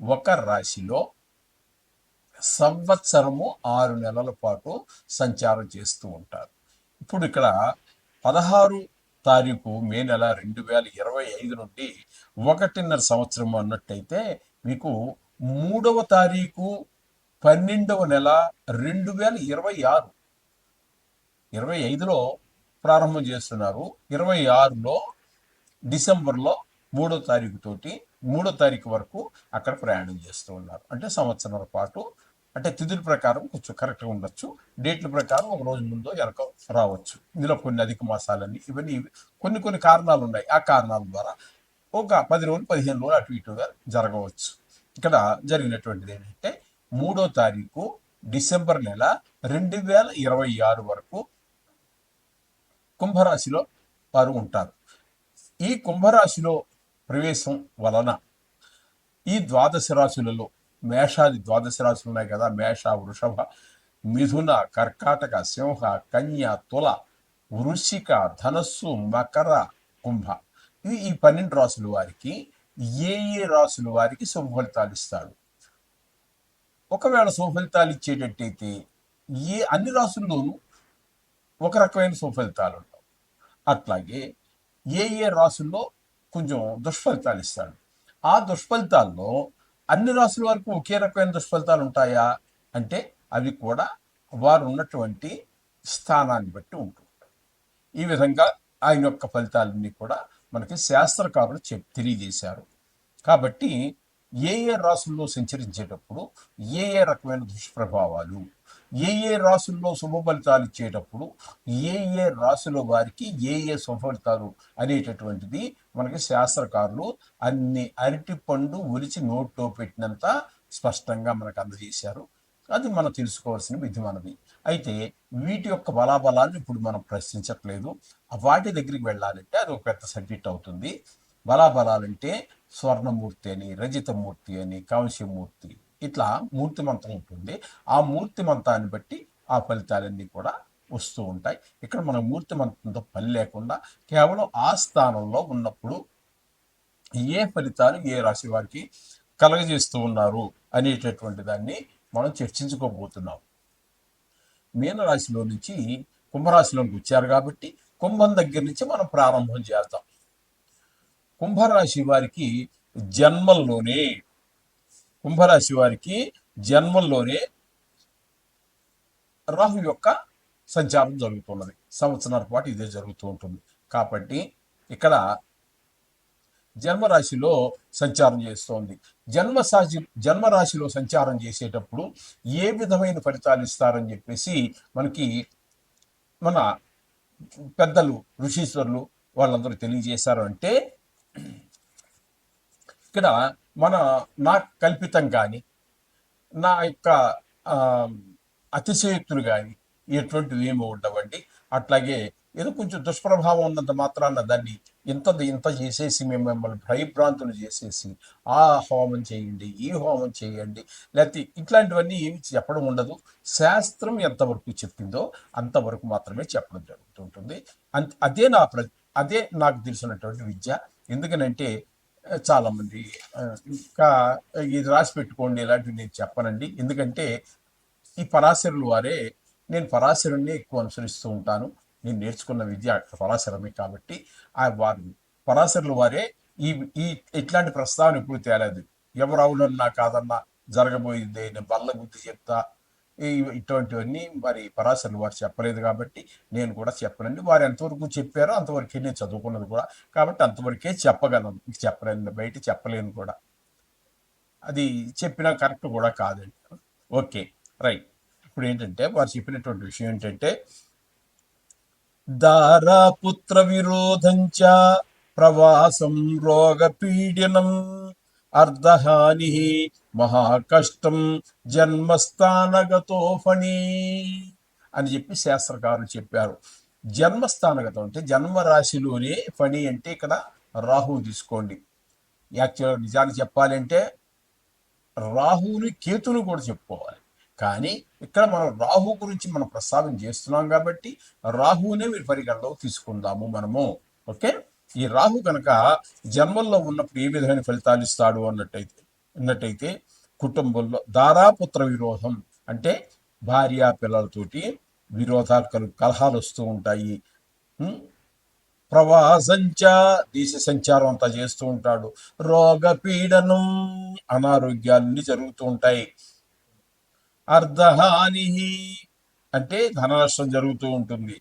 ఒక రాశిలో సంవత్సరము ఆరు నెలల పాటు సంచారం చేస్తూ ఉంటారు. ఇప్పుడు ఇక్కడ పదహారు తారీఖు మే నెల రెండు వేల ఇరవై ఐదు నుండి ఒకటిన్నర సంవత్సరం అన్నట్టయితే మీకు మూడవ తారీఖు పన్నెండవ నెల రెండు వేల ఇరవై ఆరు. ఇరవై ఐదులో ప్రారంభం చేస్తున్నారు. ఇరవై ఆరులో డిసెంబర్లో మూడో తారీఖు తోటి మూడో తారీఖు వరకు అక్కడ ప్రయాణం చేస్తూ ఉన్నారు. అంటే సంవత్సరాల పాటు అంటే తిథుల ప్రకారం కొంచెం కరెక్ట్గా ఉండొచ్చు. డేట్ల ప్రకారం ఒక రోజు ముందో వెనక రావచ్చు. ఇందులో కొన్ని అధిక మాసాలన్నీ ఇవన్నీ కొన్ని కొన్ని కారణాలు ఉన్నాయి. ఆ కారణాల ద్వారా ఒక పది రోజులు పదిహేను రోజులు అటు ఇటుగా జరగవచ్చు. ఇక్కడ జరిగినటువంటిది ఏంటంటే మూడో తారీఖు డిసెంబర్ నెల రెండు వేల ఇరవై ఆరు వరకు కుంభరాశిలో వారు ఉంటారు. ఈ కుంభరాశిలో ప్రవేశం వలన ఈ ద్వాదశ రాశులలో మేషాది ద్వాదశ రాశులు ఉన్నాయి కదా మేష వృషభ మిథున కర్కాటక సింహ కన్య తుల వృషిక ధనస్సు మకర కుంభ. ఇవి ఈ పన్నెండు రాసుల వారికి ఏ ఏ రాసుల వారికి శుభఫలితాలు ఇస్తాడు? ఒకవేళ శుభఫలితాలు ఇచ్చేటట్టయితే ఏ అన్ని రాసుల్లోనూ ఒక రకమైన శుభఫలితాలు ఉండవు అట్లాగే ఏ ఏ రాసుల్లో కొంచెం దుష్ఫలితాలు ఇస్తాడు ఆ దుష్ఫలితాల్లో అన్ని రాసుల వరకు ఒకే రకమైన దుష్ఫలితాలు ఉంటాయా? అంటే అవి కూడా వారు ఉన్నటువంటి స్థానాన్ని బట్టి ఉంటుంది. ఈ విధంగా ఆయన యొక్క ఫలితాలన్నీ కూడా మనకి శాస్త్రకారులు చెప్ తెలియజేశారు. కాబట్టి ఏ ఏ రాసుల్లో సంచరించేటప్పుడు ఏ ఏ రకమైన దుష్ప్రభావాలు ఏ ఏ రాసుల్లో శుభ ఫలితాలు ఇచ్చేటప్పుడు ఏ ఏ రాసుల వారికి ఏ ఏ శుభఫలితాలు అనేటటువంటిది మనకి శాస్త్రకారులు అన్ని అరటిపండు ఒలిచి నోట్లో పెట్టినంత స్పష్టంగా మనకు అందజేశారు. అది మనం తెలుసుకోవాల్సిన విధి మనది అయితే వీటి యొక్క బలాబలాన్ని ఇప్పుడు మనం ప్రశ్నించట్లేదు. వాటి దగ్గరికి వెళ్ళాలంటే అది ఒక పెద్ద సబ్జెక్ట్ అవుతుంది. బలాబలాలంటే స్వర్ణమూర్తి అని రజితమూర్తి అని కాంస్యమూర్తి ఇట్లా మూర్తి మంత్రం ఉంటుంది. ఆ మూర్తి మంత్రాన్ని బట్టి ఆ ఫలితాలన్నీ కూడా వస్తూ ఉంటాయి. ఇక్కడ మన మూర్తిమంతంతో పని లేకుండా కేవలం ఆ స్థానంలో ఉన్నప్పుడు ఏ ఫలితాలు ఏ రాశి వారికి కలగజేస్తూ ఉన్నారు అనేటటువంటి దాన్ని మనం చర్చించుకోబోతున్నాం. మీనరాశిలో నుంచి కుంభరాశిలోకి వచ్చారు కాబట్టి కుంభం దగ్గర నుంచి మనం ప్రారంభం చేద్దాం. కుంభరాశి వారికి జన్మల్లోనే కుంభరాశి వారికి జన్మంలోనే రాహు యొక్క సంచారం జరుగుతున్నది. సంవత్సరాల పాటు ఇదే జరుగుతూ ఉంటుంది. కాబట్టి ఇక్కడ జన్మరాశిలో సంచారం చేస్తోంది. జన్మసాజి జన్మరాశిలో సంచారం చేసేటప్పుడు ఏ విధమైన ఫలితాలు ఇస్తారని చెప్పేసి మనకి మన పెద్దలు ఋషీశ్వరులు వాళ్ళందరూ తెలియజేశారు అంటే ఇక్కడ మన నా కల్పితం కానీ నా యొక్క అతిశయోక్తులు కానీ ఎటువంటివి ఏమి ఉండవండి. అట్లాగే ఏదో కొంచెం దుష్ప్రభావం ఉన్నంత మాత్రాన దాన్ని ఇంత ఇంత చేసేసి మేము మిమ్మల్ని భయభ్రాంతులు చేసేసి ఆ హోమం చేయండి ఈ హోమం చేయండి లేకపోతే ఇట్లాంటివన్నీ ఏమి చెప్పడం ఉండదు. శాస్త్రం ఎంతవరకు చెప్పిందో అంతవరకు మాత్రమే చెప్పడం జరుగుతుంటుంది. అంత అదే నా ప్ర అదే నాకు తెలిసినటువంటి విద్య. ఎందుకనంటే చాలామంది. ఇంకా ఇది రాసి పెట్టుకోండి ఇలాంటివి నేను చెప్పనండి. ఎందుకంటే ఈ పరాశరులు వారే నేను పరాశరుణ్ణి ఎక్కువ అనుసరిస్తూ ఉంటాను. నేను నేర్చుకున్న విద్య పరాశరమే కాబట్టి ఆ వారు పరాశరులు వారే ఈ ఈ ఇట్లాంటి ప్రస్తావన ఎప్పుడు తేలేదు. ఎవరు అవునన్నా కాదన్నా జరగబోయేది నేను బల్ల బుద్ధి చెప్తా ఇటువంటివన్నీ మరి పరాశరులు వారు చెప్పలేదు కాబట్టి నేను కూడా చెప్పనండి. వారు ఎంతవరకు చెప్పారో అంతవరకే నేను చదువుకున్నది కూడా కాబట్టి అంతవరకే చెప్పగలను చెప్పలేను బయట చెప్పలేను కూడా. అది చెప్పినా కరెక్ట్ కూడా కాదండి. Okay right. ఇప్పుడు ఏంటంటే వారు చెప్పినటువంటి విషయం ఏంటంటే దారాపుత్ర విరోధంచ ప్రవాసం రోగ పీడనం అర్ధహాని మహాకష్టం జన్మస్థానగతో ఫణి అని చెప్పి శాస్త్రకారులు చెప్పారు. జన్మస్థానగతం అంటే జన్మరాశిలోనే ఫణి అంటే ఇక్కడ రాహు తీసుకోండి. యాక్చువల్ నిజానికి చెప్పాలంటే రాహుని కేతుని కూడా చెప్పుకోవాలి. కానీ ఇక్కడ మనం రాహు గురించి మనం ప్రస్తావన చేస్తున్నాం కాబట్టి రాహునే మీరు పరిగణలోకి తీసుకుందాము మనము. ఓకే? ఈ రాహు కనుక జన్మల్లో ఉన్నప్పుడు ఏ విధమైన ఫలితాలు ఇస్తాడు అన్నట్టయితే అన్నట్టయితే కుటుంబంలో దారాపుత్ర విరోధం అంటే భార్య పిల్లలతోటి విరోధాలు కలు కలహాలు వస్తూ ఉంటాయి. ప్రవాసంచ దేశ సంచారం అంతా చేస్తూ ఉంటాడు. రోగ పీడనం అనారోగ్యాలన్నీ జరుగుతూ ఉంటాయి. అర్ధహాని అంటే ధన నష్టం జరుగుతూ ఉంటుంది.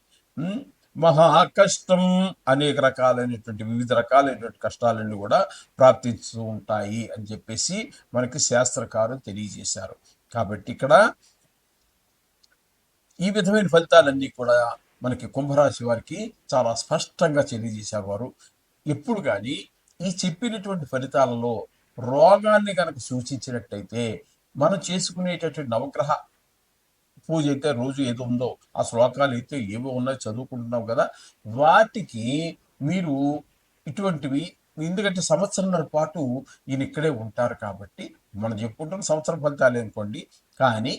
మహా కష్టం అనేక రకాలైనటువంటి వివిధ రకాలైనటువంటి కష్టాలన్నీ కూడా ప్రాప్తిస్తూ ఉంటాయి అని చెప్పేసి మనకి శాస్త్రకారులు తెలియజేశారు. కాబట్టి ఇక్కడ ఈ విధమైన ఫలితాలన్నీ కూడా మనకి కుంభరాశి వారికి చాలా స్పష్టంగా తెలియజేశారు వారు. ఎప్పుడు కానీ ఈ చెప్పినటువంటి ఫలితాలలో రోగాన్ని కనుక సూచించినట్టయితే మనం చేసుకునేటటువంటి నవగ్రహ పూజ అయితే రోజు ఏదో ఉందో ఆ శ్లోకాలు అయితే ఏవో ఉన్నాయో చదువుకుంటున్నాం కదా వాటికి మీరు ఇటువంటివి ఎందుకంటే సంవత్సరంన్నర పాటు ఈయన ఇక్కడే ఉంటారు కాబట్టి మనం చెప్పుకుంటాం సంవత్సరం ఫలితాలు అనుకోండి కానీ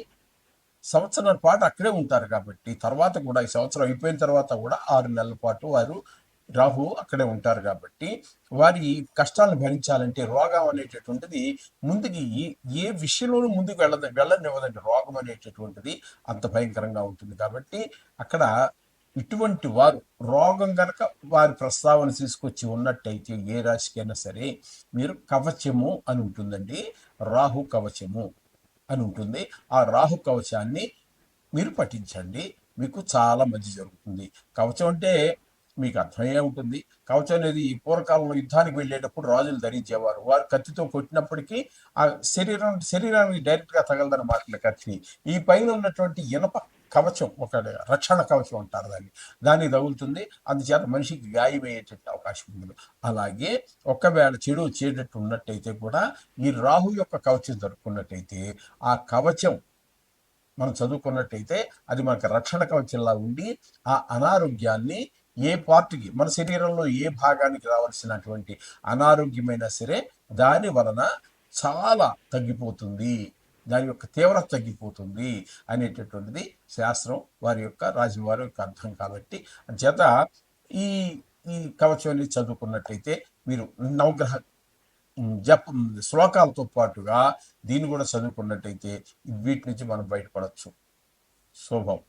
సంవత్సరం పాటు అక్కడే ఉంటారు కాబట్టి తర్వాత కూడా ఈ సంవత్సరం అయిపోయిన తర్వాత కూడా ఆరు నెలల పాటు వారు రాహు అక్కడే ఉంటారు కాబట్టి వారి కష్టాలను భరించాలంటే రోగం అనేటటువంటిది ముందుకి ఏ- విషయంలోనూ ముందుకు వెళ్ళద వెళ్ళనివ్వదండి. రోగం అనేటటువంటిది అంత భయంకరంగా ఉంటుంది కాబట్టి అక్కడ ఇటువంటి వారు రోగం గనక వారి ప్రస్తావన తీసుకొచ్చి ఉన్నట్టయితే ఏ రాశికైనా సరే మీరు కవచము అని ఉంటుందండి. రాహు కవచము అని ఉంటుంది. ఆ రాహు కవచాన్ని మీరు పఠించండి. మీకు చాలా మంచి జరుగుతుంది. కవచం అంటే మీకు అర్థమయ్యే ఉంటుంది. కవచం అనేది ఈ పూర్వకాలంలో యుద్ధానికి వెళ్ళేటప్పుడు రాజులు ధరించేవారు. వారు కత్తితో కొట్టినప్పటికీ ఆ శరీరం శరీరానికి డైరెక్ట్గా తగలదన్నమాట కత్తిని ఈ పైన ఉన్నటువంటి ఇనప కవచం ఒక రక్షణ కవచం అంటారు దాన్ని. దాన్ని తగులుతుంది. అందుచేత మనిషికి గాయమయ్యేటట్టు అవకాశం ఉంది అలాగే ఒకవేళ చెడు వచ్చేటట్టు ఉన్నట్టయితే కూడా ఈ రాహు యొక్క కవచం జరుపుకున్నట్టయితే ఆ కవచం మనం చదువుకున్నట్టయితే అది మనకు రక్షణ కవచంలా ఉండి ఆ అనారోగ్యాన్ని ఏ పార్టీకి మన శరీరంలో ఏ భాగానికి రావాల్సినటువంటి అనారోగ్యమైనా సరే దాని వలన చాలా తగ్గిపోతుంది. దాని యొక్క తీవ్రత తగ్గిపోతుంది అనేటటువంటిది శాస్త్రం వారి యొక్క రాజువారి యొక్క అర్థం కాబట్టి. చేత ఈ ఈ కవచాన్ని చదువుకున్నట్టయితే మీరు నవగ్రహ జప శ్లోకాలతో పాటుగా దీన్ని కూడా చదువుకున్నట్టయితే వీటి నుంచి మనం బయటపడవచ్చు శుభం.